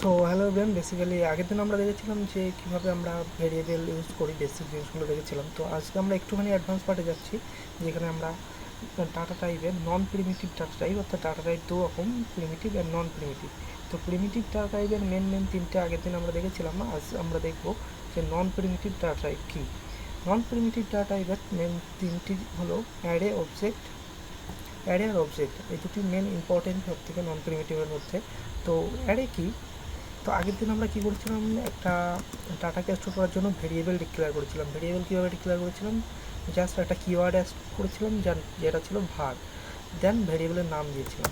So hello brain basically আগের দিন আমরা দেখেছিলাম যে কীভাবে আমরা ভেরিয়েবল ইউজ করি বেসিক জিনিসগুলো দেখেছিলাম। তো আজকে আমরা একটুখানি অ্যাডভান্স পার্টে যাচ্ছি, যেখানে আমরা ডাটা টাইপের নন প্রিমিটিভ ডাটা টাইপ অর্থাৎ ডাটা টাইপ দু রকম প্রিমিটিভ অ্যান্ড নন প্রিমিটিভ তো প্রিমিটিভ ডাটা টাইপের মেন মেন তিনটে আগের দিন আমরা দেখেছিলাম, আজ আমরা দেখব যে নন প্রিমিটিভ ডাটা টাইপ কী। নন প্রিমিটিভ ডাটা টাইপের মেন তিনটি হলো অ্যারে অবজেক্ট অ্যারে আর অবজেক্ট এই দুটি মেন ইম্পর্টেন্ট সব থেকে নন প্রিমিটিভের মধ্যে। তো অ্যারে কি? তো আগের দিন আমরা কী করেছিলাম? একটা ডাটাকে স্টোর করার জন্য ভেরিয়েবল ডিক্লেয়ার করেছিলাম। ভেরিয়েবল কীভাবে ডিক্লেয়ার করেছিলাম? জাস্ট একটা কিওয়ার্ড অ্যাড করেছিলাম যা- যেটা ছিল ভার দেন ভেরিয়েবলের নাম দিয়েছিলাম।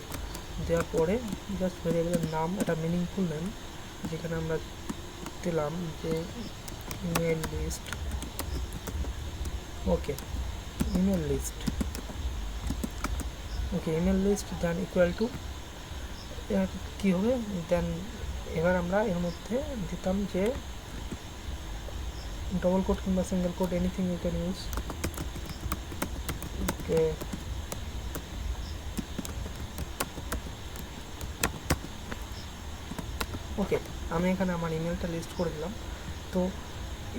দেওয়ার পরে জাস্ট ভেরিয়েবলের নাম, একটা মিনিংফুল নেম যেখানে আমরা দিলাম যে email list okay email list okay email list then equal to কী হবে? দেন এবার আমরা এর মধ্যে দিতাম যে ডবল কোড কিংবা single quote anything you can use okay okay আমি এখানে আমার ইমেলটা লিস্ট করে দিলাম। তো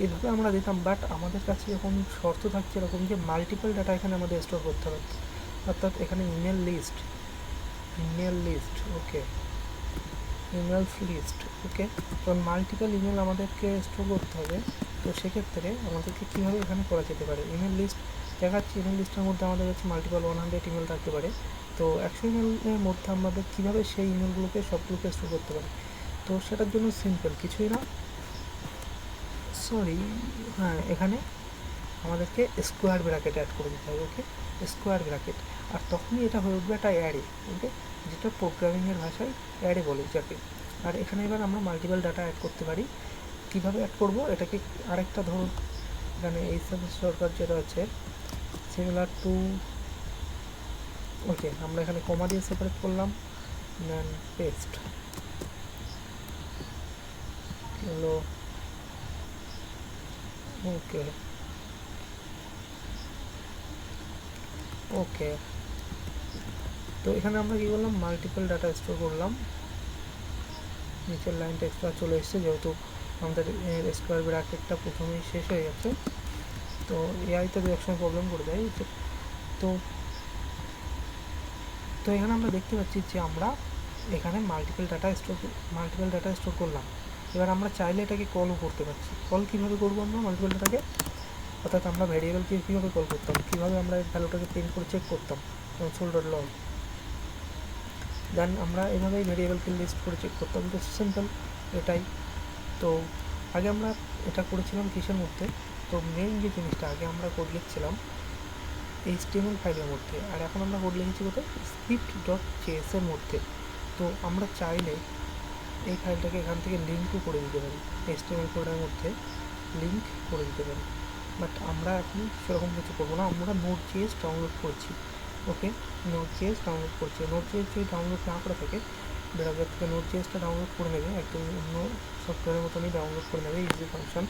এভাবে আমরা দিতাম বাট আমাদের কাছে যখন শর্ত থাকছে এরকম যে মাল্টিপল ডাটা এখানে আমাদের স্টোর করতে হবে। অর্থাৎ এখানে email list email list okay emails list okay কারণ মাল্টিপল ইমেল আমাদেরকে স্টোর করতে হবে। তো সেক্ষেত্রে আমাদেরকে কীভাবে এখানে করা যেতে পারে? ইমেল লিস্ট দেখাচ্ছি ইমেল লিস্টের মধ্যে আমাদের কাছে মাল্টিপল ওয়ান হান্ড্রেড ইমেল থাকতে পারে। তো একশো ইমেলের মধ্যে আমাদের কীভাবে সেই ইমেলগুলোকে সবগুলোকে স্টোর করতে পারে? তো সেটার জন্য সিম্পল কিছুই না। সরি হ্যাঁ এখানে আমাদেরকে স্কোয়ার ব্র্যাকেট অ্যাড করে দিতে হবে ওকে স্কোয়ার ব্র্যাকেট আর তখনই এটা হয়ে উঠবে একটা অ্যারে ওকে যেটা প্রোগ্রামিংয়ের ভাষায় অ্যারে বলে যাকে। আর এখানে এবার আমরা মাল্টিপল ডাটা অ্যাড করতে পারি। কীভাবে অ্যাড করব? এটাকে আরেকটা ধরুন। এখানে এই সরকার যেটা আছে সিমিলার টু ওকে আমরা এখানে কমা দিয়ে সেপারেট করলাম। দেন পেস্ট হলো ওকে ওকে তো এখানে আমরা কী করলাম? মাল্টিপল ডাটা স্টোর করলাম। নিচের লাইনটা এক্সট্রা চলে এসেছে, যেহেতু আমাদের স্কোয়ার ব্র্যাকেটটা প্রথমেই শেষ হয়ে গেছে। তো এআই তো দু একসময় প্রবলেম করে দেয়। তো তো এখানে আমরা দেখতে পাচ্ছি যে আমরা এখানে multiple data store multiple data store করলাম। এবার আমরা চাইলে এটাকে কলও করতে পারছি। কল কীভাবে করব আমরা মাল্টিপল ডাটাকে অর্থাৎ আমরা ভ্যারিয়েবলকে কীভাবে কল করতাম? কীভাবে আমরা ভ্যালুটাকে প্রিন্ট করে চেক করতাম? কনসোল ডট লগ দেন আমরা এভাবেই ভ্যারিয়েবলকে লিস্ট করে চেক করতাম সিম্পল এটাই। তো আগে আমরা এটা করেছিলাম কিসের মধ্যে? তো মেন যে জিনিসটা আগে আমরা কোড লিখছিলাম এইচটিএমএল ফাইলের মধ্যে। আর এখন আমরা কোড লিখেছি কোথায়? স্ক্রিপ্ট ডট জেএসের মধ্যে। তো আমরা চাইলে এই ফাইলটাকে এখান থেকে লিঙ্কও করে দিতে পারি এইচটিএমএল কোডের মধ্যে লিঙ্ক করে দিতে পারি। বাট আমরা এখন সেরকম কিছু করব না, আমরা নোট জিএস ডাউনলোড করছি। ওকে নোট জিএস ডাউনলোড করছি। নোট জিএস যদি ডাউনলোড না করে থাকে ব্রাউজার থেকে নোট জিএসটা ডাউনলোড করে নেবে, একদম অন্য সফটওয়্যারের মতনই ডাউনলোড করে নেবে ইজি ফাংশন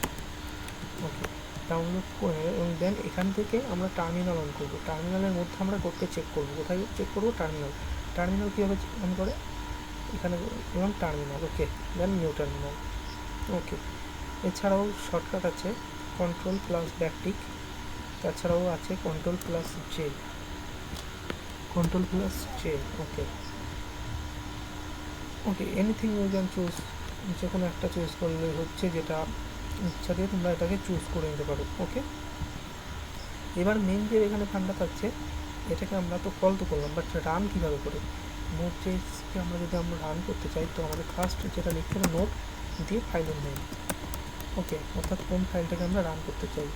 ওকে ডাউনলোড করে নেবে এবং দেন এখান থেকে আমরা টার্মিনাল অন করব। টার্মিনালের মধ্যে আমরা কোডকে চেক করব। কোথায় চেক করব? টার্মিনাল টার্মিনাল কীভাবে অন করে? এখানে এবং terminal okay then new terminal okay, এছাড়াও শর্টকাট আছে কন্ট্রোল প্লাস ব্যাকটিক তাছাড়াও আছে control plus J control plus J okay okay anything you can choose যে কোনো একটা চুজ করলে হচ্ছে যেটা ইচ্ছা দিয়ে তোমরা এটাকে চুজ করে নিতে পারো ওকে এবার মেন যে এখানে ফান্ডা থাকছে, এটাকে আমরা তো কল তো করলাম বাট রান কীভাবে করে? নোট চেসকে আমরা যদি আমরা রান করতে চাই, তো আমাদের ফার্স্ট যেটা লিখতে হবে নোট দিয়ে ফাইলের নেম ওকে অর্থাৎ কোন ফাইলটাকে আমরা রান করতে চাই?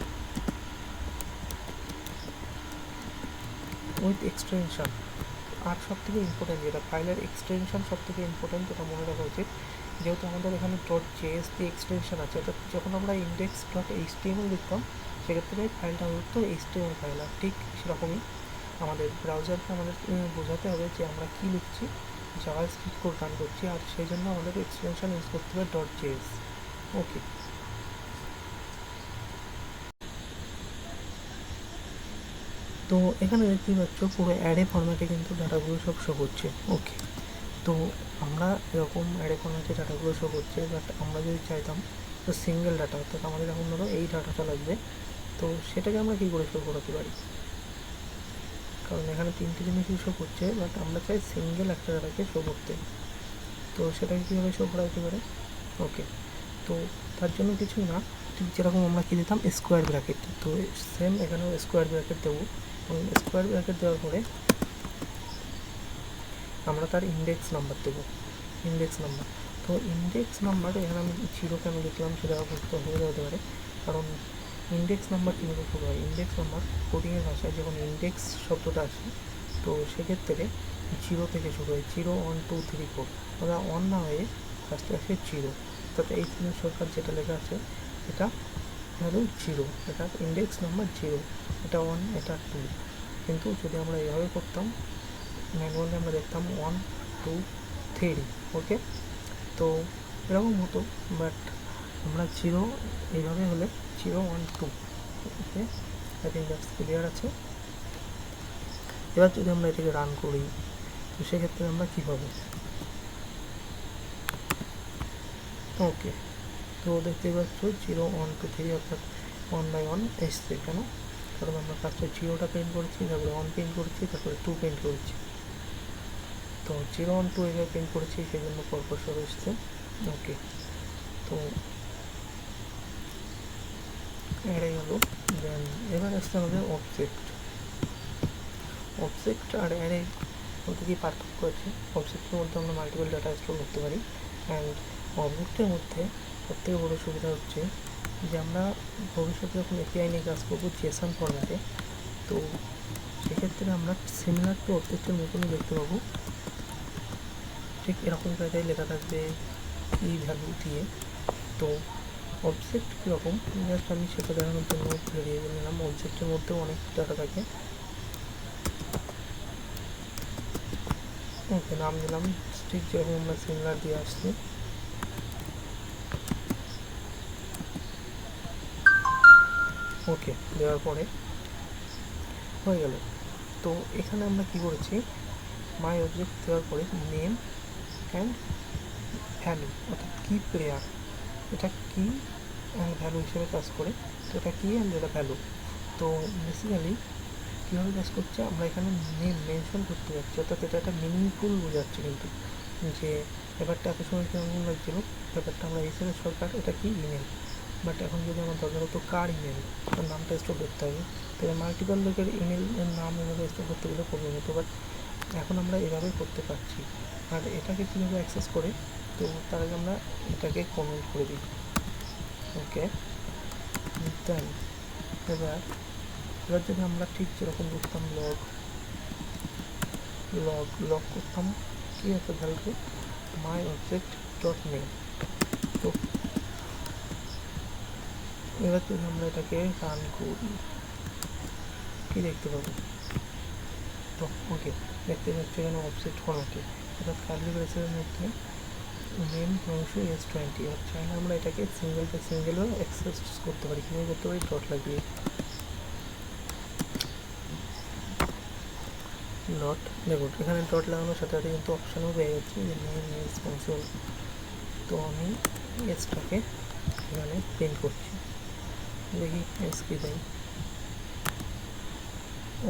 উইথ এক্সটেনশন আর সব থেকে ইম্পর্টেন্ট যেটা ফাইলের এক্সটেনশন সব থেকে ইম্পর্টেন্ট এটা মনে রাখা উচিত, যেহেতু আমাদের এখানে. ডট জেএস দিয়ে এক্সটেনশন আছে অর্থাৎ যখন আমরা ইন্ডেক্স ডট এইচটিএমএল লিখতাম, সেক্ষেত্রে ফাইলটা হতো এইচটিএমএল ফাইল আর ঠিক সেরকমই আমাদের ব্রাউজারকে আমাদের বোঝাতে হবে যে আমরা কী লিখছি জাভা স্ক্রিপ্ট কোড রান করছি, আর সেই জন্য আমাদের এক্সটেনশন ইউজ করতে হবে. ডট জেএস ওকে তো এখানে দেখতেই পাচ্ছ পুরো অ্যাডে ফরম্যাটে কিন্তু ডাটাগুলো সব শো করছে। ওকে তো আমরা এরকম অ্যাডে যে ডাটাগুলো শো করছে বাট আমরা যদি চাইতাম তো সিঙ্গেল ডাটা অর্থাৎ আমাদের এখন ধরো এই ডাটাটা লাগবে তো সেটাকে আমরা কী করে শো করাতে পারি? কারণ এখানে তিনটে জিনিসই শো করছে বাট আমরা চাই সিঙ্গেল একটা ডাটাকে শো করতে। তো সেটাকে কীভাবে শো করা যেতে পারে? ওকে তো তার জন্য কিছুই না ঠিক যেরকম আমরা কী দিতাম স্কোয়ার ব্র্যাকেট তো সেম এখানেও স্কোয়ার ব্র্যাকেট দেবো। স্কোয়ার ব্র্যাকেট দেওয়ার পরে আমরা তার ইন্ডেক্স নাম্বার দেবো। ইন্ডেক্স নাম্বার তো ইন্ডেক্স নাম্বার এখানে আমি জিরো কেন লিখলাম সেটা অসুবিধা হতে পারে। কারণ ইন্ডেক্স নাম্বার কীভাবে শুরু হয়? ইন্ডেক্স নাম্বার কোডিংয়ের ভাষায় যখন ইন্ডেক্স শব্দটা আসে, তো সেক্ষেত্রে জিরো থেকে শুরু হয়। Zero one two three four ওরা অন না হয়ে ফার্স্টে আসে জিরো অর্থাৎ এই তিন সরকার যেটা লেখা আছে, এটা হলো জিরো এটা ইন্ডেক্স নাম্বার জিরো এটা ওয়ান এটা টু কিন্তু যদি আমরা এইভাবে করতাম ম্যানুয়ালি আমরা দেখতাম ওয়ান টু থ্রি ওকে তো এরকম হতো বাট আমরা জিরো এইভাবে হলে zero one two okay I think that's clear আছে। এবার যদি আমরা এটাকে রান করি, তো সেক্ষেত্রে আমরা কী পাবো? ওকে তো দেখতে পাচ্ছ জিরো ওয়ান টু থ্রি অর্থাৎ ওয়ান বাই ওয়ান এসছে কেন? কারণ আমরা ফার্স্টে জিরোটা পেন্ট করেছি, তারপরে ওয়ান পেন্ট করেছি, তারপরে টু পেন্ট করেছি। তো জিরো ওয়ান টু এভাবে পেন্ট করেছি সেই জন্য পরপর সব এসছে। ওকে তো এটাই হলো দেন এবার আসতে আমাদের অবজেক্ট অবজেক্ট আর অ্যারে মধ্যে কি পার্থক্য আছে? অবজেক্টের মধ্যে আমরা মাল্টিপল ডাটা স্টোর করতে পারি। অ্যান্ড অবজেক্টের মধ্যে সবথেকে বড়ো সুবিধা হচ্ছে যে আমরা ভবিষ্যতে যখন এপিআই নিয়ে কাজ করব জেসন ফরম্যাটে তো সেক্ষেত্রে আমরা সিমিলার টু অবজেক্টের মতনই দেখতে পাবো। ঠিক এরকম জায়গায় লেখা থাকবে ই ভ্যালু দিয়ে তো অবজেক্ট কীরকম? জাস্ট আমি সেটা দেখানোর জন্য ভেরিয়েবল নিলাম। অবজেক্টের মধ্যেও অনেক ডাটা থাকে। ওকে নাম দিলাম। ঠিক যেরকম আমরা সিমিলার দিয়ে আসছি। ওকে, দেওয়ার পরে হয়ে গেল। তো এখানে আমরা কি করেছি? মাই অবজেক্ট দেওয়ার পরে নেম অ্যান্ড ভ্যালু অর্থাৎ কি প্লেয়ার এটা কি অ্যান্ড ভ্যালু হিসেবে কাজ করে? তো এটা কি অ্যান্ড এটা ভ্যালু তো বেসিক্যালি কীভাবে কাজ করছে? আমরা এখানে নেম মেনশন করতে যাচ্ছি, অর্থাৎ এটা একটা মিনিংফুল বোঝাচ্ছে কিন্তু। যে ব্যাপারটা এত সময় কেমন লাগছিল, ব্যাপারটা আমরা হিসেবে সরকার, এটা কি ইমেল বাট এখন যদি আমার দরকার হতো কার ইমেল তার নামটা স্টোর করতে হবে। তাহলে মাল্টিপল লোকের ইমেলের নাম এভাবে স্টোর করতে গেলে প্রবলেম হতো। বাট এখন আমরা এভাবে করতে পারছি। আর এটাকে কীভাবে অ্যাক্সেস করে? তো তার আগে আমরা এটাকে কমেন্ট করে দিই। ওকে দেন এবার এবার যদি আমরা ঠিক যেরকম লিখতাম লগ লগ লগ করতাম, কী আছে ভ্যালুতে মাই অবজেক্ট ডট নেম তো এবার যদি আমরা এটাকে রান করি। কি দেখতে পাবো? তো ওকে দেখতে পাচ্ছি এখানে অবজেক্ট ফর্মেটে অর্থাৎ কার্লি ব্রেসের মধ্যে মেন অংশ এস টোয়েন্টি আর চাইলে আমরা এটাকে সিঙ্গেল বাই সিঙ্গেলও অ্যাক্সেস করতে পারি। কীভাবে করতে পারি? ডট লাগিয়ে। ডট দেখুন এখানে ডট লাগানোর সাথে সাথে কিন্তু অপশানও পেয়ে যাচ্ছি যে মেন এস কনসোল তো আমি এসটাকে এখানে প্রিন্ট করছি। দেখি এস কি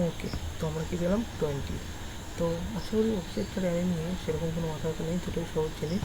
ওকে তো আমরা কী পেলাম? টোয়েন্টি তো আশা করি অবজেক্টের অ্যারে নিয়ে সেরকম কোনো মাথা ব্যথা নেই, দুটোই সহজ জিনিস।